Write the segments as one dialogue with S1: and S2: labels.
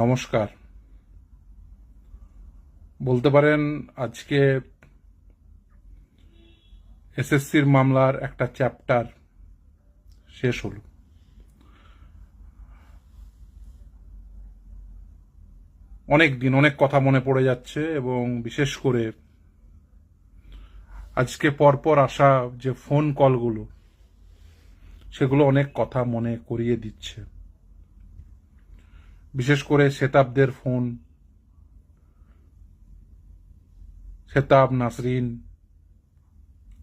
S1: নমস্কার। বলতে পারেন, আজকে এসএসসির মামলার একটা চ্যাপ্টার শেষ হল। অনেক দিন, অনেক কথা মনে পড়ে যাচ্ছে এবং বিশেষ করে আজকে পরপর আসা যে ফোন কলগুলো, সেগুলো অনেক কথা মনে করিয়ে দিচ্ছে। বিশেষ করে সেতাবদের ফোন, সেতাব নাসরিন,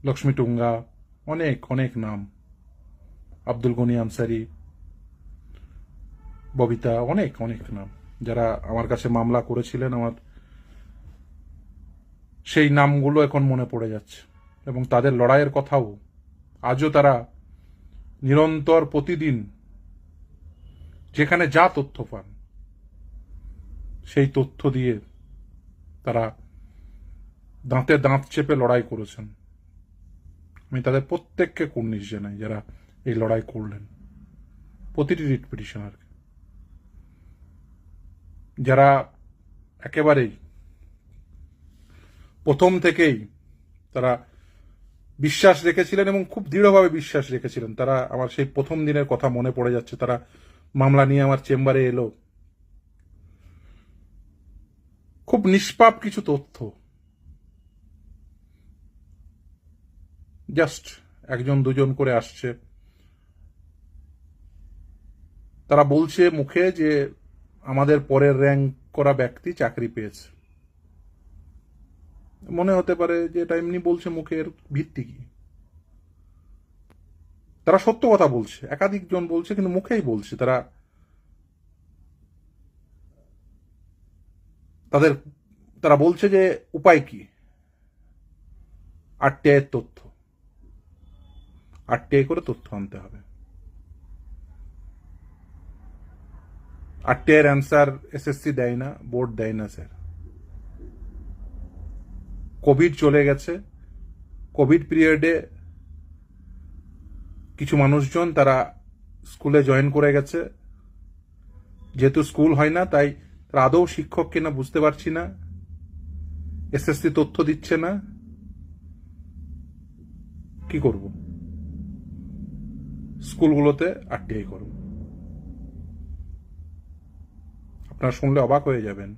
S1: লক্ষ্মী টুঙ্গা, অনেক অনেক নাম। আব্দুল গনি আনসারি, ববিতা, অনেক অনেক নাম। যারা আমার কাছে মামলা করেছিলেন, আমার সেই নামগুলো এখন মনে পড়ে যাচ্ছে। এবং তাদের লড়াইয়ের কথাও আজও তারা নিরন্তর প্রতিদিন যেখানে যা তথ্য পান সেই তথ্য দিয়ে তারা দাঁতে দাঁত চেপে লড়াই করেছেন। আমি তাদের প্রত্যেককে কুর্নিশ জানাই যারা এই লড়াই করলেন। প্রতিটি রিট পিটিশনারকে। যারা একেবারেই প্রথম থেকেই তারা বিশ্বাস রেখেছিলেন এবং খুব দৃঢ়ভাবে বিশ্বাস রেখেছিলেন, তারা আমার সেই প্রথম দিনের কথা মনে পড়ে যাচ্ছে, তারা মামলা নিয়ে আমার চেম্বারে এলো। খুব নিষ্পাপ কিছু তথ্য। জাস্ট একজন দুজন করে আসছে। তারা বলছে মুখে যে আমাদের পরের র্যাঙ্ক করা ব্যক্তি চাকরি পেয়েছে। মনে হতে পারে যে এটা এমনি বলছে মুখের ভিত্তি কি। তারা সত্য কথা বলছে। একাধিক জন বলছে, কিন্তু মুখেই বলছে। তারা তাদের, তারা বলছে যে উপায় কি? আরটিআই এর তথ্য। আরটিআই করে তথ্য আনতে হবে। আরটিআই এর অ্যান্সার এসএসসি দেয় না, বোর্ড দেয় না, স্যার। কোভিড চলে গেছে। কোভিড পিরিয়ডে কিছু মানুষজন তারা স্কুলে জয়েন করে গেছে। যেহেতু স্কুল হয় না, তাই তারা আদৌ শিক্ষক কিনা বুঝতে পারছি না। এসএসসি তথ্য দিচ্ছে না। কি করব? স্কুলগুলোতে আরটিআই করব। আপনারা শুনলে অবাক হয়ে যাবেন।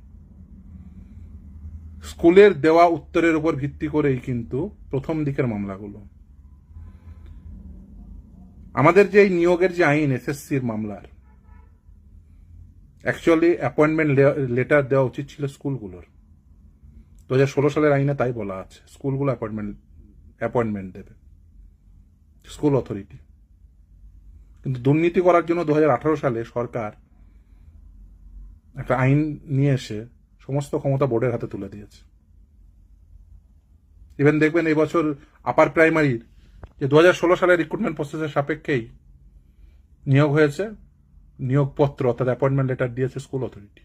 S1: স্কুলের দেওয়া উত্তরের উপর ভিত্তি করেই কিন্তু প্রথম দিকের মামলাগুলো। আমাদের যে নিয়োগের যে আইন এসএসসির মামলার অ্যাকচুয়ালি অ্যাপয়েন্টমেন্ট লেটার দেওয়া উচিত ছিল স্কুলগুলোর। দু হাজার ষোলো সালের আইনে তাই বলা আছে। স্কুলগুলো অ্যাপয়েন্টমেন্ট অ্যাপয়েন্টমেন্ট দেবে। স্কুল অথরিটি কিন্তু দুর্নীতি করার জন্য দু হাজার আঠারো সালে সরকার একটা আইন নিয়ে এসে সমস্ত ক্ষমতা বোর্ডের হাতে তুলে দিয়েছে। ইভেন দেখবেন এই বছর আপার প্রাইমারির যে দু সালের রিক্রুটমেন্ট প্রসেসের সাপেক্ষেই নিয়োগ হয়েছে। নিয়োগপত্র, অর্থাৎ অ্যাপয়েন্টমেন্ট লেটার দিয়েছে স্কুল অথরিটি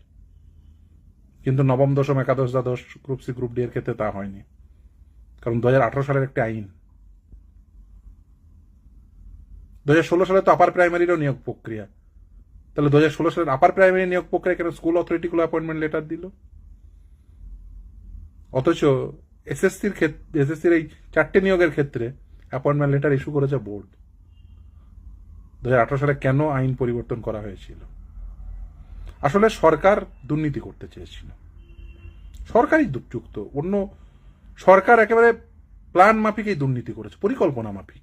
S1: কিন্তু নবম দশম, একাদশ দ্বাদশ গ্রুপ সি গ্রুপ ডি এর ক্ষেত্রে তা হয়নি। কারণ দু হাজার আঠারো সালের একটি আইন। দুহাজার ষোলো সালে তো আপার প্রাইমারিরও নিয়োগ প্রক্রিয়া। তাহলে দু সালের আপার প্রাইমারি নিয়োগ প্রক্রিয়া কেন স্কুল অথরিটিগুলো অ্যাপয়েন্টমেন্ট লেটার দিল? অথচ এসএসসির ক্ষেত্রে এসএসসির এই চারটে নিয়োগের ক্ষেত্রে অ্যাপয়েন্টমেন্ট লেটার ইস্যু করেছে বোর্ড দু সালে কেন আইন পরিবর্তন করা হয়েছিল? আসলে সরকার দুর্নীতি করতে চেয়েছিল। সরকারই যুক্ত অন্য সরকার একেবারে প্ল্যান মাফিকই দুর্নীতি করেছে, পরিকল্পনা মাফিক।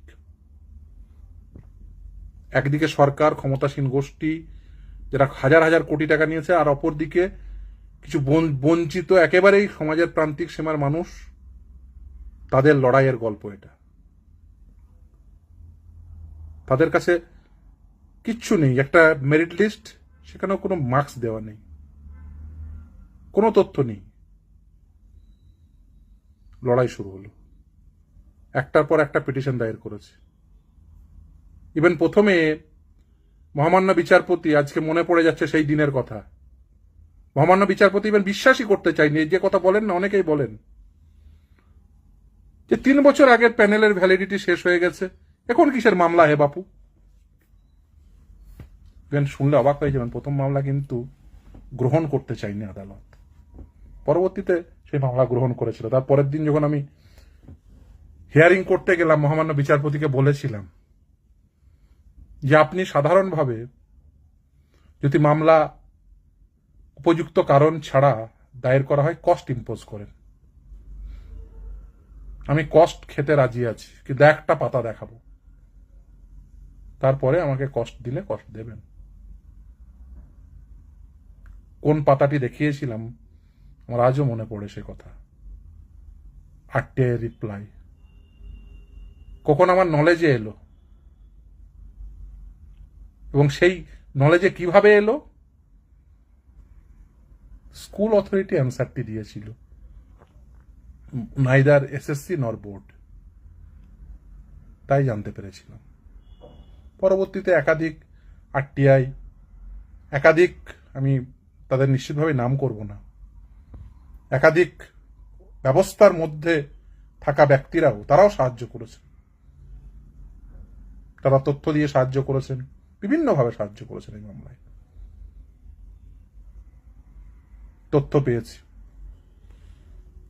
S1: একদিকে সরকার ক্ষমতাসীন গোষ্ঠী যারা হাজার হাজার কোটি টাকা নিয়েছে, আর অপরদিকে কিছু বঞ্চিত একেবারেই সমাজের প্রান্তিক সীমার মানুষ, তাদের লড়াইয়ের গল্প এটা। তাদের কাছে কিচ্ছু নেই। একটা মেরিট লিস্ট সেখানেও কোনো মার্কস দেওয়া নেই। কোনো তথ্য নেই। লড়াই শুরু হলো। একটার পর একটা পিটিশন দায়ের করেছে। ইভেন প্রথমে মহামান্য বিচারপতি, আজকে মনে পড়ে যাচ্ছে সেই দিনের কথা। মহামান্য বিচারপতি ইভেন বিশ্বাসই করতে চাইনি যে কথা বলেন না, অনেকেই বলেন। যে তিন বছর আগের প্যানেলের ভ্যালিডিটি শেষ হয়ে গেছে। এখন কিসের মামলা হে বাপু? শুনলে অবাক হয়ে যাবেন, প্রথম মামলা কিন্তু গ্রহণ করতে চাইনি আদালত। পরবর্তীতে সেই মামলা গ্রহণ করেছিল। তার পরের দিন যখন আমি হিয়ারিং করতে গেলাম, মহামান্য বিচারপতিকে বলেছিলাম যে আপনি সাধারণভাবে যদি মামলা উপযুক্ত কারণ ছাড়া দায়ের করা হয় কস্ট ইম্পোজ করেন। আমি কস্ট খেতে রাজি আছি, কিন্তু একটা পাতা দেখাবো। তারপরে আমাকে কষ্ট দিলে কষ্ট দেবেন। কোন পাতাটি দেখিয়েছিলাম, আমার আজও মনে পড়ে সে কথা। আটটে রিপ্লাই কখন আমার নলেজে এলো? এবং সেই নলেজে কীভাবে এলো? স্কুল অথরিটি অ্যান্সারটি দিয়েছিল। নাইদার এসএসসি নর বোর্ড তাই জানতে পেরেছিলাম। পরবর্তীতে একাধিক আরটিআই, একাধিক আমি তাদের নিশ্চিতভাবে নাম করব না। একাধিক ব্যবস্থার মধ্যে থাকা ব্যক্তিরাও তারাও সাহায্য করেছেন। তারা তথ্য দিয়ে সাহায্য করেছেন, বিভিন্নভাবে সাহায্য করেছেন এই মামলায়। তথ্য পেয়েছি।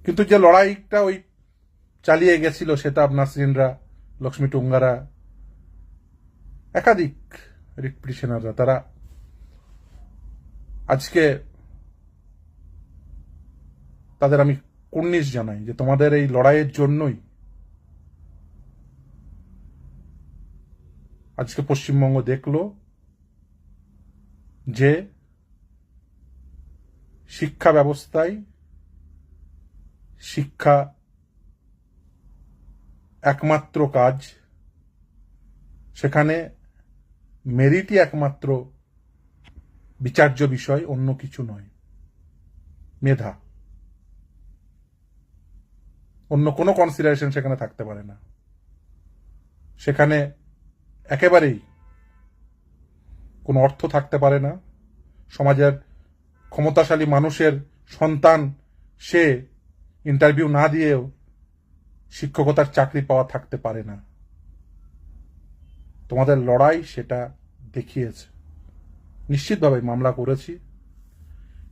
S1: কিন্তু যে লড়াইটা ওই চালিয়ে গেছিল সেটা নাসরিনরা লক্ষ্মী টুঙ্গারা, একাধিক রিট তারা আজকে তাদের আমি কুর্নিশ জানাই যে তোমাদের এই লড়াইয়ের জন্যই আজকে পশ্চিমবঙ্গ দেখল যে শিক্ষা ব্যবস্থায় শিক্ষা একমাত্র কাজ, সেখানে মেরিটই একমাত্র বিচার্য বিষয় অন্য কিছু নয়। মেধা। অন্য কোনো কনসিডারেশন সেখানে থাকতে পারে না। সেখানে একেবারেই কোনো অর্থ থাকতে পারে না। সমাজের ক্ষমতাশালী মানুষের সন্তান সে ইন্টারভিউ না দিয়েও শিক্ষকতার চাকরি পাওয়া থাকতে পারে না। তোমাদের লড়াই সেটা দেখিয়েছে। নিশ্চিতভাবে মামলা করেছি।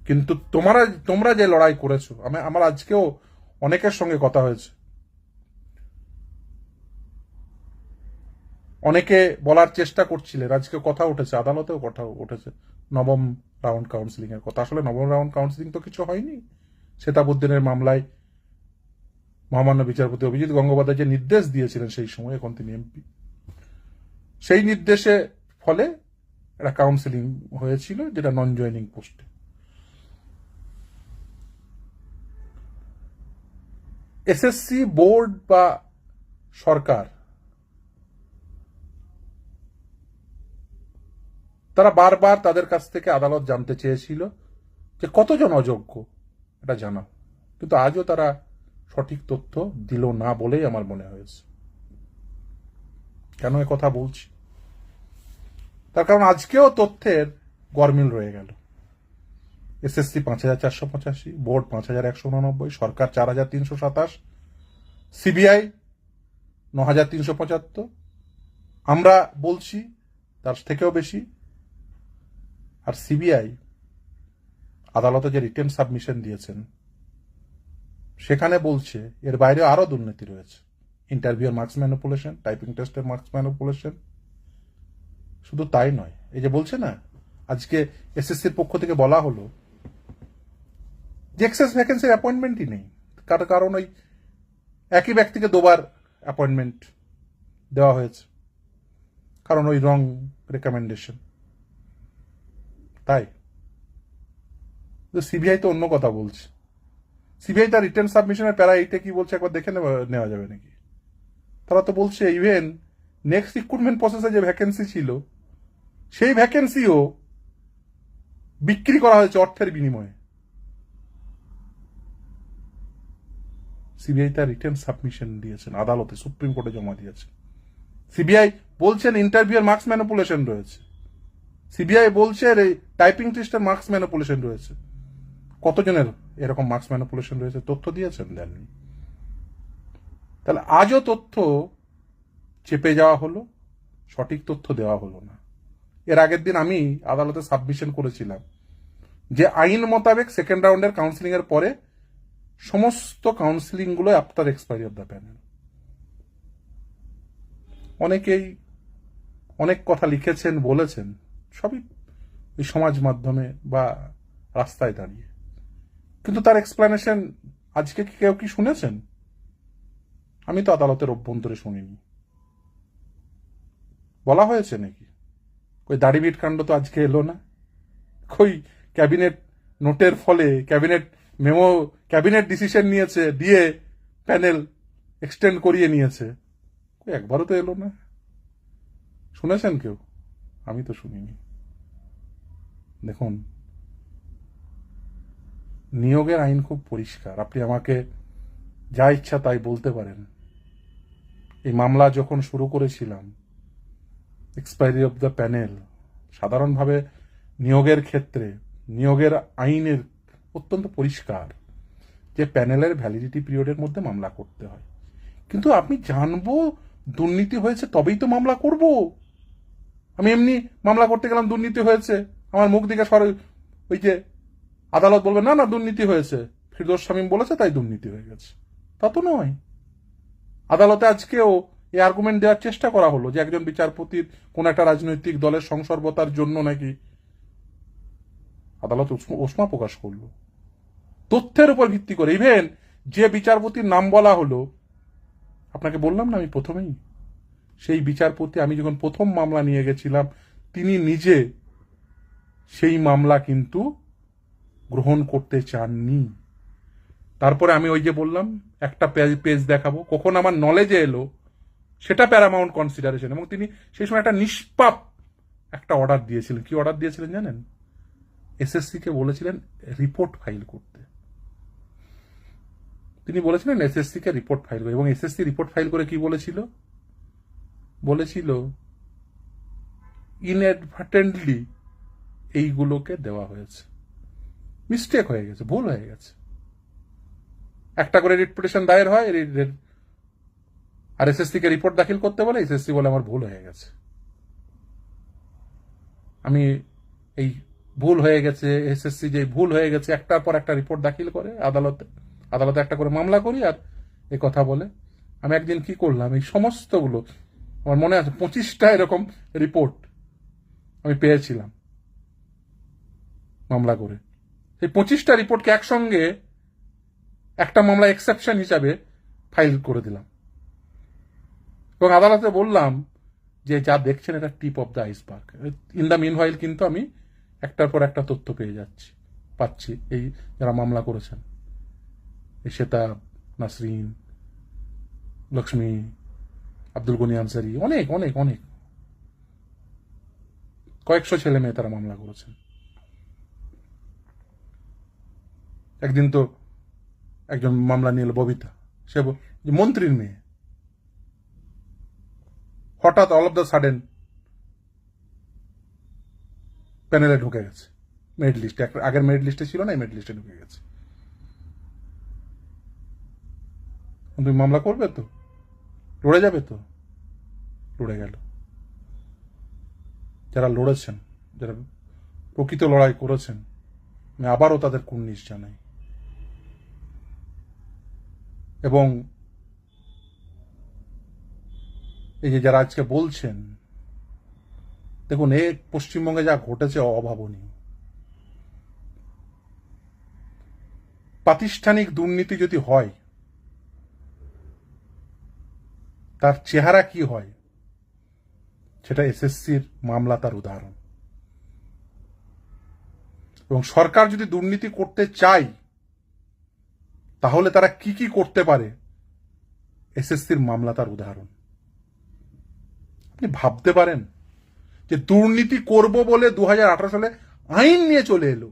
S1: কিন্তু তোমরা তোমরা যে লড়াই করেছ, আমি, আমার আজকেও অনেকের সঙ্গে কথা হয়েছে। অনেকে বলার চেষ্টা করছিলেন, আজকে কথা উঠেছে, আদালতেও কথা উঠেছে, নবম রাউন্ড কাউন্সিলিং এর কথা। আসলে নবম রাউন্ড কাউন্সিলিং তো কিছু হয়নি। সেতাবুদ্দিনের মামলায় মহামান্য বিচারপতি অভিজিৎ গঙ্গোপাধ্যায় যে নির্দেশ দিয়েছিলেন সেই সময়, এখন তিনি এমপি। সেই নির্দেশে ফলে একটা কাউন্সিলিং হয়েছিল যেটা নন জয়নিং পোস্টে এসএসসি বোর্ড বা সরকার, তারা বারবার তাদের কাছ থেকে আদালত জানতে চেয়েছিল যে কতজন অযোগ্য, এটা জানা কিন্তু আজও তারা সঠিক তথ্য দিল না বলেই আমার মনে হয়েছে। কেন কথা বলছি? তার কারণ আজকেও তথ্যের গরমিল রয়ে গেল। এসএসসি পাঁচ হাজার চারশো পঁচাশি, বোর্ড পাঁচ হাজার একশো উননব্বই, সরকার চার হাজার তিনশো সাতাশ, সিবিআই ন হাজার তিনশো পঁচাত্তর। আমরা বলছি, তার থেকেও বেশি, আর সিবিআই আদালতে যে রিটেন সাবমিশন দিয়েছেন, সেখানে বলছে, এর বাইরে আরও দুর্নীতি রয়েছে। ইন্টারভিউর মার্কস ম্যানিপুলেশন, টাইপিং টেস্টের মার্কস ম্যানিপুলেশন শুধু তাই নয়, এই যে বলছে না, আজকে এসএসসির পক্ষ থেকে বলা হলো যে এক্সেস ভ্যাকেন্সির অ্যাপয়েন্টমেন্টই নেই। কার কারণ ওই একই ব্যক্তিকে দুবার অ্যাপয়েন্টমেন্ট দেওয়া হয়েছে। কারণ ওই রং রেকমেন্ডেশন তাই। সিবিআই তো অন্য কথা বলছে। সিবিআই তার রিটার্ন সাবমিশনের প্যারা এইটা কি বলছে একবার দেখে নেওয়া যাবে নাকি? তারা তো বলছে ইভেন নেক্সট রিক্রুটমেন্ট প্রসেসে যে ভ্যাকেন্সি ছিল, সেই ভ্যাকেন্সিও বিক্রি করা হয়েছে অর্থের বিনিময়ে। সিবিআই তার রিটার্ন সাবমিশন দিয়েছেন, আদালতে সুপ্রিম কোর্টে জমা দিয়েছে সিবিআই বলছেন ইন্টারভিউর মার্কস ম্যানিপুলেশন রয়েছে। সিবিআই বলছে টাইপিং টেস্টের মার্কস ম্যানিপুলেশন রয়েছে। কতজনের এরকম মার্কস ম্যানিপুলেশন রয়েছে? তথ্য দিয়েছেন? দেননি। তাহলে আজও তথ্য চেপে যাওয়া হলো, সঠিক তথ্য দেওয়া হলো না। এর আগের দিন আমি আদালতে সাবমিশন করেছিলাম যে আইন মোতাবেক সেকেন্ড রাউন্ডের কাউন্সিলিং এর পরে সমস্ত কাউন্সিলিংগুলো after expiry of the panel অনেকেই অনেক কথা লিখেছেন, বলেছেন, সবই এই সমাজ মাধ্যমে বা রাস্তায় দাঁড়িয়ে। কিন্তু তার এক্সপ্লেনেশন আজকে কি কেউ কি শুনেছেন? আমি তো আদালতের অভ্যন্তরে শুনিনি। বলা হয়েছে নাকি? ওই দাড়িবিট কাণ্ড তো আজকে এলো না? কই ক্যাবিনেট নোটের ফলে ক্যাবিনেট মেমো, ক্যাবিনেট ডিসিশন নিয়েছে দিয়ে প্যানেল এক্সটেন্ড করিয়ে নিয়েছে। একবারও তো এলো না? শুনেছেন কেউ? আমি তো শুনিনি। দেখুন, নিয়োগের আইন খুব পরিষ্কার। আপনি আমাকে যা ইচ্ছা তাই বলতে পারেন। এই মামলা যখন শুরু করেছিলাম এক্সপায়ারি অফ দ্য প্যানেল সাধারণভাবে নিয়োগের ক্ষেত্রে, নিয়োগের আইনের অত্যন্ত পরিষ্কার যে প্যানেলের ভ্যালিডিটি পিরিয়ডের মধ্যে মামলা করতে হয়। কিন্তু আপনি জানব, দুর্নীতি হয়েছে, তবেই তো মামলা করব। আমি এমনি মামলা করতে গেলাম, দুর্নীতি হয়েছে। আমার মুখ দিকে সর ওই যে আদালত বলবে, না না, দুর্নীতি হয়েছে। ফিরদোস শামীম বলেছে, তাই দুর্নীতি হয়ে গেছে। তা তো নয়। আদালতে আজকেও এই আর্গুমেন্ট দেওয়ার চেষ্টা করা হলো যে একজন বিচারপতির কোন একটা রাজনৈতিক দলের সংসর্বতার জন্য নাকি আদালত উষ্ম- প্রকাশ করল। তথ্যের উপর ভিত্তি করে। ইভেন যে বিচারপতির নাম বলা হলো, আপনাকে বললাম না আমি প্রথমেই? সেই বিচারপতি, আমি যখন প্রথম মামলা নিয়ে গেছিলাম, তিনি নিজে সেই মামলা কিন্তু গ্রহণ করতে চাননি। তারপরে আমি ওই যে বললাম, একটা পেজ দেখাবো। কখন আমার নলেজে এলো সেটা প্যারামাউন্ট কনসিডারেশন এবং তিনি সেই সময় একটা নিষ্পাপ একটা অর্ডার দিয়েছিলেন। কি অর্ডার দিয়েছিলেন জানেন? এসএসসি কে বলেছিলেন রিপোর্ট ফাইল করতে। তিনি বলেছিলেন এসএসসি কে রিপোর্ট ফাইল করে এবং এসএসসি রিপোর্ট ফাইল করে কি বলেছিল? বলেছিল ইনঅ্যাডভার্টেন্টলি এইগুলোকে দেওয়া হয়েছে। মিস্টেক হয়ে গেছে, ভুল হয়ে গেছে। একটা করে রিট দায়ের হয় আর এসএসসি কে রিপোর্ট দাখিল করতে বলে এসএসসি বলে আমার ভুল হয়ে গেছে। আমি এই ভুল হয়ে গেছে এসএসসি যে ভুল হয়ে গেছে, একটার পর একটা রিপোর্ট দাখিল করে, আদালতে আদালতে একটা করে মামলা করি আর এ কথা বলে। আমি একদিন কি করলাম? এই সমস্তগুলো, আমার মনে আছে পঁচিশটা এরকম রিপোর্ট আমি পেয়েছিলাম মামলা করে। এই পঁচিশটা রিপোর্টকে একসঙ্গে একটা মামলা এক্সেপশন হিসাবে ফাইল করে দিলাম। এবং আদালতে বললাম যে যা দেখছেন এটা tip of the iceberg. In the meanwhile কিন্তু আমি একটার পর একটা তথ্য পেয়ে যাচ্ছি, পাচ্ছি এই যারা মামলা করেছেন। এই শ্বেতা নাসরিন, লক্ষ্মী, আব্দুল গনি আনসারি, অনেক অনেক অনেক। কয়েকশো ছেলে মেয়ে তারা মামলা করেছেন। একদিন তো একজন মামলা নিয়ে এলো ববিতা। সে মন্ত্রীর মেয়ে। হঠাৎ অল অফ দ্য সাডেন প্যানেলে ঢুকে গেছে। মেরিট লিস্টে আগের মেরিট লিস্টে ছিল না মেরিট লিস্টে ঢুকে গেছে। তুমি মামলা করবে তো? লড়ে যাবে তো? লড়ে গেল। যারা লড়েছেন, যারা প্রকৃত লড়াই করেছেন, আমি আবারও তাদের কুর্নিশ জানাই। এবং এই যে যারা আজকে বলছেন, দেখুন, এ পশ্চিমবঙ্গে যা ঘটেছে অভাবনীয়। প্রাতিষ্ঠানিক দুর্নীতি যদি হয়, তার চেহারা কি হয়? সেটা এসএসসির মামলা তার উদাহরণ। এবং সরকার যদি দুর্নীতি করতে চায়, তাহলে তারা কি কি করতে পারে? এসএসসির মামলা তার উদাহরণ। আপনি ভাবতে পারেন যে দুর্নীতি করব বলে দু হাজার আঠারো সালে আইন নিয়ে চলে এলো।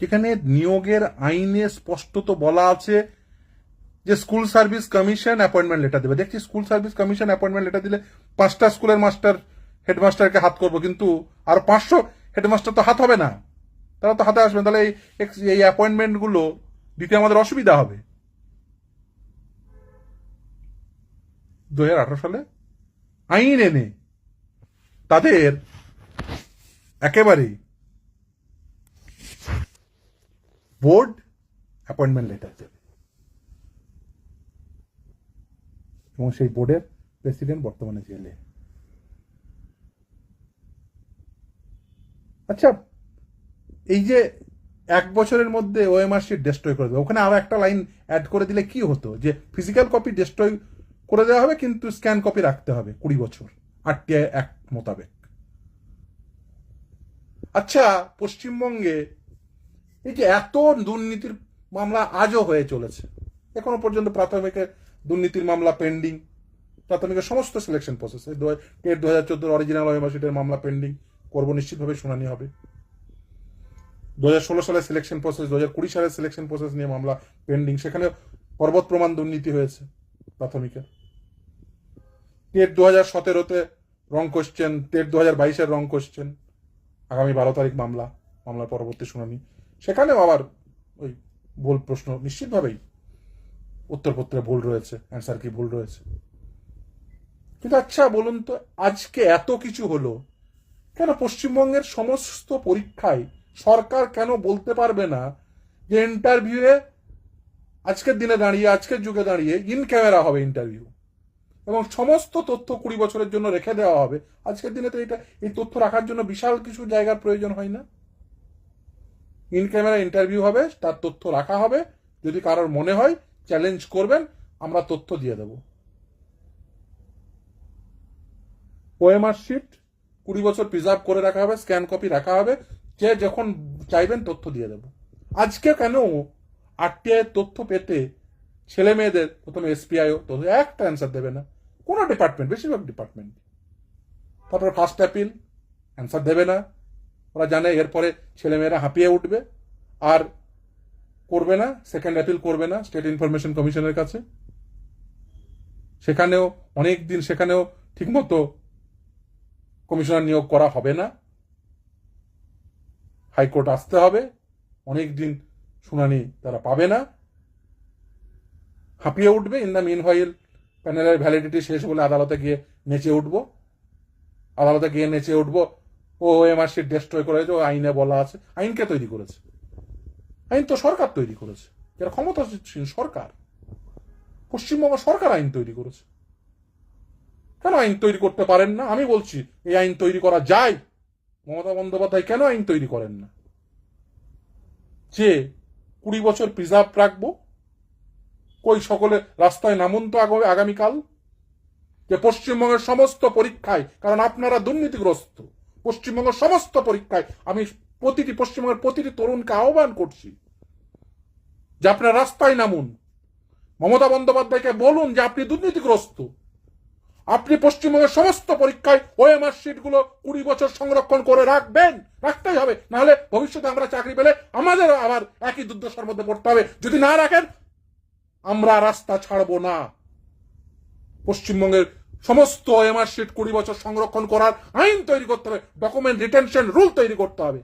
S1: যেখানে নিয়োগের আইনে স্পষ্টত বলা আছে যে school service commission appointment letter দেবে। দেখছি school service commission appointment letter দিলে পাঁচটা স্কুলের মাস্টার, হেডমাস্টারকে হাত করব, কিন্তু আর পাঁচশো হেডমাস্টার তো হাত হবে না। তারা তো হাতে আসবে। তাহলে এই ex- এই অ্যাপয়েন্টমেন্টগুলো দিতে আমাদের অসুবিধা হবে। দু হাজার আঠারো সালে আইন এনে তাদের একেবারেই বোর্ড অ্যাপয়েন্টমেন্ট লেটার দেবে। এবং সেই বোর্ডের প্রেসিডেন্ট বর্তমানে জেলে। আচ্ছা এই যে এক বছরের মধ্যে ওএমআর ডিস্ট্রয় করে দেবে, ওখানে আরও একটা লাইন অ্যাড করে দিলে কি হতো? যে ফিজিক্যাল কপি ডিস্ট্রয় করে দেওয়া হবে, কিন্তু স্ক্যান কপি রাখতে হবে কুড়ি বছর, আরটিআই অ্যাক্ট মোতাবেক। আচ্ছা পশ্চিমবঙ্গে এই যে এত দুর্নীতির মামলা আজও হয়ে চলেছে, এখনও পর্যন্ত প্রাথমিকের দুর্নীতির মামলা পেন্ডিং প্রাথমিকের সমস্ত সিলেকশন প্রসেস দু হাজার চোদ্দোর অরিজিনাল ওয়েমার্সিটের মামলা পেন্ডিং করব নিশ্চিতভাবে শুনানি হবে। দু হাজার ষোলো সালের সিলেকশন প্রসেস দু হাজার কুড়ি সালের সিলেকশন প্রসেস নিয়ে মামলা পেন্ডিং সেখানে পর্বত প্রমাণ দুর্নীতি হয়েছে প্রাথমিকের। টেট দু হাজার সতেরোতে রং কোশ্চেন টেট দু হাজার বাইশের রং কোশ্চেন আগামী বারো তারিখ মামলা, মামলার পরবর্তী শুনানি। সেখানেও আবার ওই ভুল প্রশ্ন, নিশ্চিতভাবেই উত্তরপত্রে ভুল রয়েছে অ্যান্সার কি ভুল রয়েছে। কিন্তু আচ্ছা বলুন তো, আজকে এত কিছু হলো, কেন পশ্চিমবঙ্গের সমস্ত পরীক্ষায় সরকার কেন বলতে পারবে না যে ইন্টারভিউয়ে আজকের দিনে দাঁড়িয়ে, আজকের যুগে দাঁড়িয়ে ইন ক্যামেরা হবে ইন্টারভিউ এবং সমস্ত তথ্য কুড়ি বছরের জন্য রেখে দেওয়া হবে। আজকের দিনে তো এটা, এই তথ্য রাখার জন্য বিশাল কিছু জায়গার প্রয়োজন হয় না। ইন ক্যামেরা ইন্টারভিউ হবে, তার তথ্য রাখা হবে। যদি কারোর মনে হয় চ্যালেঞ্জ করবেন, আমরা তথ্য দিয়ে দেব। ওএমআর কুড়ি বছর প্রিজার্ভ করে রাখা হবে স্ক্যান কপি রাখা হবে। যে যখন চাইবেন তথ্য দিয়ে দেব। আজকে কেন আরটিআই তথ্য পেতে ছেলে মেয়েদের, প্রথমে এসপিআইও তো একটা অ্যান্সার দেবে না। কোনো ডিপার্টমেন্ট বেশিরভাগ ডিপার্টমেন্ট তারপরে ফার্স্ট অ্যাপিল অ্যান্সার দেবে না। ওরা জানে এরপরে ছেলেমেয়েরা হাঁপিয়ে উঠবে, আর করবে না সেকেন্ড অ্যাপিল করবে না স্টেট ইনফরমেশন কমিশনের কাছে। সেখানেও অনেক দিন সেখানেও ঠিকমতো কমিশনার নিয়োগ করা হবে না। হাইকোর্ট আসতে হবে অনেক দিন শুনানি তারা পাবে না। হাঁপিয়ে উঠবে ইন দ্য মিন হোয়াইল প্যানেলের ভ্যালিডিটি শেষ বলে আদালতে গিয়ে নেচে উঠবো। আদালতে গিয়ে নেচে উঠবো। ও এমআর শিট ডিস্ট্রয় করেছে ও আইনে বলা আছে। আইনকে তৈরি করেছে। আইন তো সরকার তৈরি করেছে। যারা ক্ষমতাসীন সরকার, পশ্চিমবঙ্গ সরকার আইন তৈরি করেছে। কেন আইন তৈরি করতে পারেন না? আমি বলছি, এই আইন তৈরি করা যায়। মমতা বন্দ্যোপাধ্যায় কেন আইন তৈরি করেন না? যে কুড়ি বছর প্রিজার্ভ রাখব কই সকলে রাস্তায় নামুন তো আগ- আগামীকাল? যে পশ্চিমবঙ্গের সমস্ত পরীক্ষায়, কারণ আপনারা দুর্নীতিগ্রস্ত, পশ্চিমবঙ্গের সমস্ত পরীক্ষায়, আমি প্রতিটি পশ্চিমবঙ্গের প্রতিটি তরুণকে আহ্বান করছি যে আপনারা রাস্তায় নামুন। মমতা বন্দ্যোপাধ্যায়কে বলুন যে আপনি দুর্নীতিগ্রস্ত। আপনি পশ্চিমবঙ্গের সমস্ত পরীক্ষায় ওএমআর শিটগুলো কুড়ি বছর সংরক্ষণ করে রাখবেন, রাখতেই হবে। নাহলে ভবিষ্যতে আমরা চাকরি পেলে আমাদেরও আবার একই দুর্দশার মধ্যে পড়তে হবে। যদি না রাখেন আমরা রাস্তা ছাড়বো না। পশ্চিমবঙ্গের সমস্ত ওএমআর শিট কুড়ি বছর সংরক্ষণ করার আইন তৈরি করতে হবে ডকুমেন্ট রিটেনশন রুল তৈরি করতে হবে।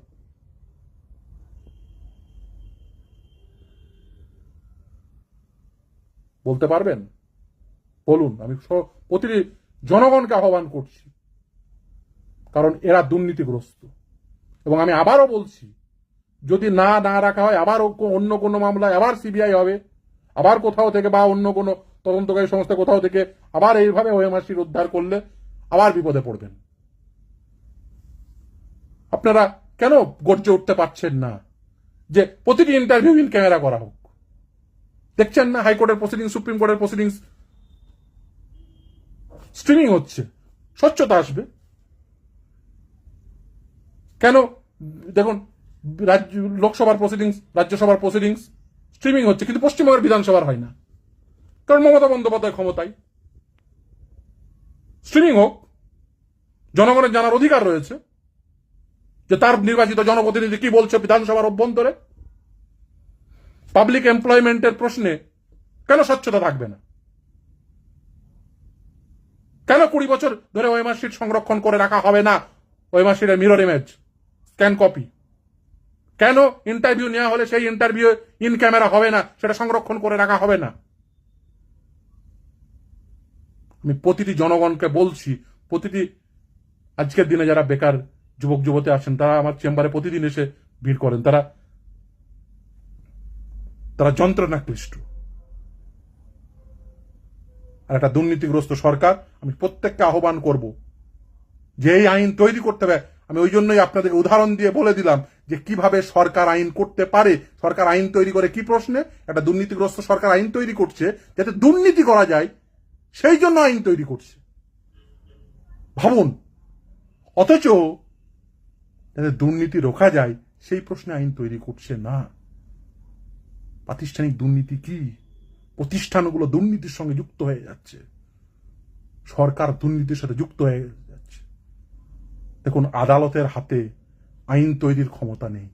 S1: বলতে পারবেন? বলুন, আমি প্রতিটি জনগণকে আহ্বান করছি। কারণ এরা দুর্নীতিগ্রস্ত। এবং আমি আবারও বলছি, যদি না না রাখা হয়, আবারও অন্য কোনো মামলায় আবার সিবিআই হবে। আবার কোথাও থেকে বা অন্য কোনো তদন্তকারী সংস্থা কোথাও থেকে আবার এইভাবে ওএমআরসির উদ্ধার করলে আবার বিপদে পড়বেন। আপনারা কেন গর্জে উঠতে পারছেন না? যে প্রতিটি ইন্টারভিউ ইন ক্যামেরা করা হোক। দেখছেন না হাইকোর্টের প্রসিডিং সুপ্রিম কোর্টের প্রসিডিংস স্ট্রিমিং হচ্ছে। স্বচ্ছতা আসবে। কেন? দেখুন, রাজ্য লোকসভার প্রসিডিংস রাজ্যসভার প্রসিডিংস স্ট্রিমিং হচ্ছে, কিন্তু পশ্চিমবঙ্গের বিধানসভার হয় না। কারণ মমতা বন্দ্যোপাধ্যায় ক্ষমতায়। স্ট্রিমিং হোক, জনগণের জানার অধিকার রয়েছে যে তার নির্বাচিত জনপ্রতিনিধি কি বলছে বিধানসভার অভ্যন্তরে। পাবলিক এমপ্লয়মেন্টের প্রশ্নে কেন স্বচ্ছতা থাকবে না? কেন কুড়ি বছর ধরে শিট সংরক্ষণ করে রাখা হবে না? শিটের মিরর ইমেজ স্ক্যান কপি কেন ইন্টারভিউ নেওয়া হলে সেই ইন্টারভিউ ইন ক্যামেরা হবে না? সেটা সংরক্ষণ করে রাখা হবে না। আমি প্রতিটি জনগণকে বলছি, প্রতিটি আজকের দিনে যারা বেকার যুবক, যুবতী আছেন, তারা আমার চেম্বারে প্রতিদিন এসে ভিড় করেন। তারা তারা যন্ত্রণাক্লিষ্ট আর একটা দুর্নীতিগ্রস্ত সরকার, আমি প্রত্যেককে আহ্বান করব যে এই আইন তৈরি করতে হবে। আমি ওই জন্যই আপনাদেরকে উদাহরণ দিয়ে বলে দিলাম যে কীভাবে সরকার আইন করতে পারে, সরকার আইন তৈরি করে কি প্রশ্নে? একটা দুর্নীতিগ্রস্ত সরকার আইন তৈরি করছে, যাতে দুর্নীতি করা যায়, সেই জন্য আইন তৈরি করছে। ভাবুন, অথচ যাতে দুর্নীতি রোখা যায়, সেই প্রশ্নে আইন তৈরি করছে না। প্রাতিষ্ঠানিক দুর্নীতি কি? প্রতিষ্ঠানগুলো দুর্নীতির সঙ্গে যুক্ত হয়ে যাচ্ছে। সরকার দুর্নীতির সাথে যুক্ত হয়ে যাচ্ছে। দেখুন, আদালতের হাতে আইন তৈরির ক্ষমতা নেই।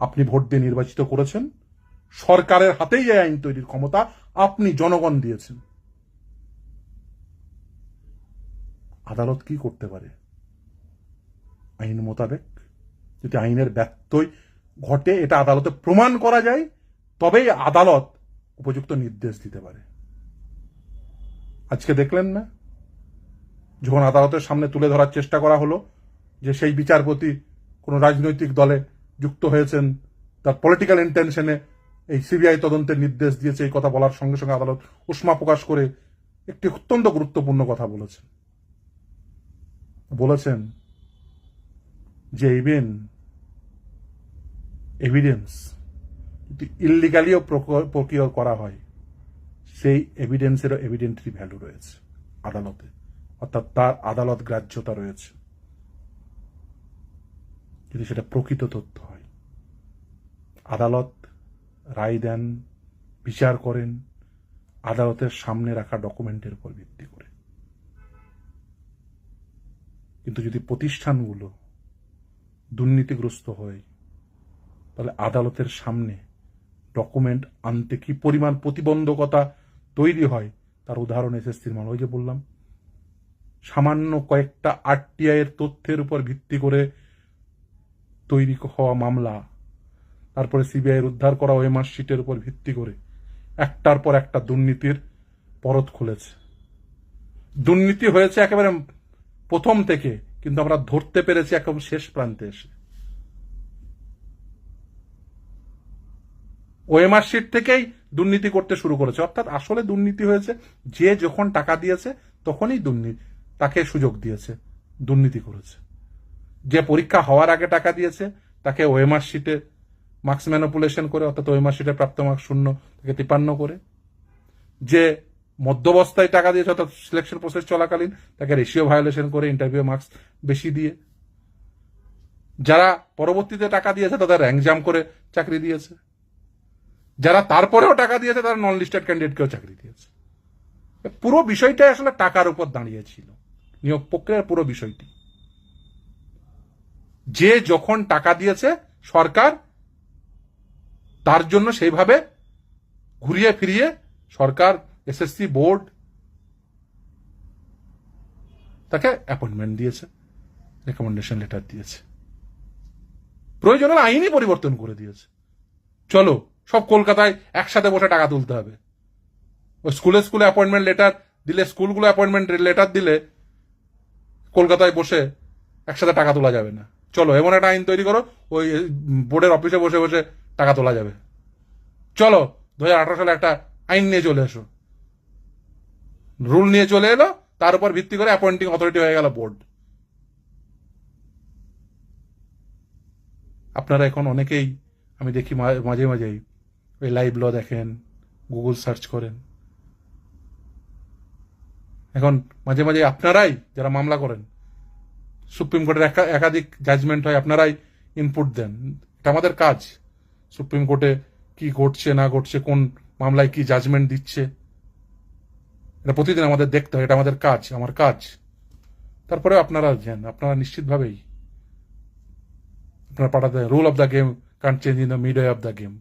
S1: আপনি ভোট দিয়ে নির্বাচিত করেছেন, সরকারের হাতেই এই আইন তৈরির ক্ষমতা আপনি জনগণ দিয়েছেন। আদালত কি করতে পারে? আইন মোতাবেক যদি আইনের ব্যত্যয় ঘটে, এটা আদালতে প্রমাণ করা যায়, তবেই আদালত উপযুক্ত নির্দেশ দিতে পারে। আজকে দেখলেন না? যখন আদালতের সামনে তুলে ধরার চেষ্টা করা হলো যে সেই বিচারপতি কোনো রাজনৈতিক দলে যুক্ত হয়েছেন, তার পলিটিক্যাল ইন্টেনশনে এই সিবিআই তদন্তের নির্দেশ দিয়েছে, এই কথা বলার সঙ্গে সঙ্গে আদালত উষ্মা প্রকাশ করে একটি অত্যন্ত গুরুত্বপূর্ণ কথা বলেছেন। বলেছেন যে ইভেন এভিডেন্স যদি ইলিগালিও প্রকিওর করা হয়, সেই এভিডেন্সেরও এভিডেন্টারি ভ্যালু রয়েছে আদালতে। অর্থাৎ তার আদালত গ্রাহ্যতা রয়েছে। যদি সেটা প্রকৃত তথ্য হয়। আদালত রায় দেন, বিচার করেন, আদালতের সামনে রাখা ডকুমেন্টের উপর ভিত্তি করে। কিন্তু যদি প্রতিষ্ঠানগুলো দুর্নীতিগ্রস্ত হয়, তাহলে আদালতের সামনে ডকুমেন্ট আনতে কি পরিমাণ প্রতিবন্ধকতা তৈরি হয়? তার উদাহরণ এসএসসির মান ওই যে বললাম, সামান্য কয়েকটা আরটিআই এর তথ্যের উপর ভিত্তি করে তৈরি হওয়া মামলা। তারপরে সিবিআই এর উদ্ধার করা ওএমআর শিটের উপর ভিত্তি করে একটার পর একটা দুর্নীতির পরত খুলেছে। দুর্নীতি হয়েছে একেবারে প্রথম থেকে, কিন্তু আমরা ধরতে পেরেছি একদম শেষ প্রান্তে এসে। ওএমআর শিট থেকেই দুর্নীতি করতে শুরু করেছে। অর্থাৎ আসলে দুর্নীতি হয়েছে, যে যখন টাকা দিয়েছে, তখনই দুর্নীতি তাকে সুযোগ দিয়েছে, দুর্নীতি করেছে। যে পরীক্ষা হওয়ার আগে টাকা দিয়েছে, তাকে শিটে মার্কস ম্যানিপুলেশন করে, অর্থাৎ ওএমআর শিটে প্রাপ্ত মার্কস শূন্য, তাকে তিপান্ন করে। যে মধ্যবস্থায় টাকা দিয়েছে, অর্থাৎ সিলেকশন প্রসেস চলাকালীন, তাকে রেশিও ভায়োলেশন করে ইন্টারভিউ মার্কস বেশি দিয়ে। যারা পরবর্তীতে টাকা দিয়েছে, তাদের র্যাঙ্ক জাম করে চাকরি দিয়েছে। যারা তারপরেও টাকা দিয়েছে, তারা নন লিস্টেড ক্যান্ডিডেটকেও চাকরি দিয়েছে। পুরো বিষয়টাই আসলে টাকার উপর দাঁড়িয়েছিল নিয়োগ প্রক্রিয়ার পুরো বিষয়টি। যে যখন টাকা দিয়েছে সরকার, তার জন্য সেইভাবে ঘুরিয়ে ফিরিয়ে সরকার, এসএসসি বোর্ড তাকে অ্যাপয়েন্টমেন্ট দিয়েছে রেকমেন্ডেশন লেটার দিয়েছে। প্রয়োজন হলে আইনই পরিবর্তন করে দিয়েছে। চলো, সব কলকাতায় একসাথে বসে টাকা তুলতে হবে। ওই স্কুলে স্কুলে অ্যাপয়েন্টমেন্ট লেটার দিলে, স্কুলগুলো অ্যাপয়েন্টমেন্ট লেটার দিলে কলকাতায় বসে একসাথে টাকা তোলা যাবে না। চলো, এমন একটা আইন তৈরি করো, ওই বোর্ডের অফিসে বসে বসে টাকা তোলা যাবে। চলো দু হাজার আঠারো সালে একটা আইন নিয়ে চলে এসো। রুল নিয়ে চলে এলো, তার উপর ভিত্তি করে অ্যাপয়েন্টিং অথরিটি হয়ে গেল বোর্ড। আপনারা এখন অনেকেই, আমি দেখি মাঝে মাঝেই, ওই লাইভ ল দেখেন গুগল সার্চ করেন। এখন মাঝে মাঝে আপনারাই যারা মামলা করেন সুপ্রিম কোর্টের একাধিক জাজমেন্ট হয়, আপনারাই ইনপুট দেন। এটা আমাদের কাজ। সুপ্রিম কোর্টে কি ঘটছে, না ঘটছে, কোন মামলায় কি জাজমেন্ট দিচ্ছে। এটা প্রতিদিন আমাদের দেখতে হয়, এটা আমাদের কাজ, আমার কাজ। তারপরে আপনারা যান, আপনারা নিশ্চিতভাবেই আপনারা পাঠাতে rule of the game can't change in the mid of the game